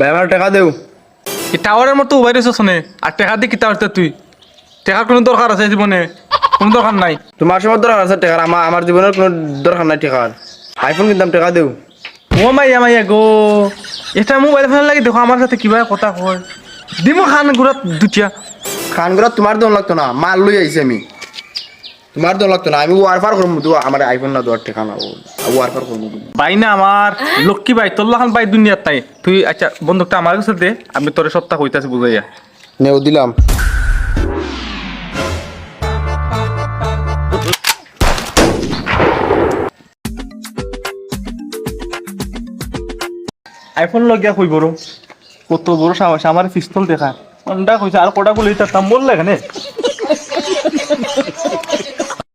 ভাই আমার টাকা দেও। এই টাওয়ারের মতো উবাই রেছো শোনে আর টেকা দিয়ে কিতা হচ্ছে তুই। টেকার কোনো দরকার আছে জীবনে কোনো দরকার নাই। তোমার সময় দরকার আছে টাকার আমার আমার জীবনের কোনো দরকার নাই টাকার আইফোন কিনতাম টাকা দেও। ও মাইয়া মাইয়া গো এটা মোবাইল ফোন লাগে দেখো আমার সাথে কিবা কথা কয়। দিমো খান গুড়া দুটিয়া। খানগুলা তোমার দন লাগতো না মাল লই আইছি আমি। তোমার দন লাগতো না আমি ওয়ারফার করব তো আমার আইফোন না দেওয়ার টাকা না ওয়ারফার করব। বাই না আমার লক্ষ্মী বাই তোর লাখান বাই দুনিয়ার তাই। তুই আচ্ছা আমার কাছে দে আমি তোর সপ্তাহ হইতাছি বুঝাইয়া। নেও দিলাম। আইফোন লগিয়া কই বড় কত বড় সাহস আমার পিস্তল দেখা। অন্ডা কইছে আর কটা গুলি তার বললে এখানে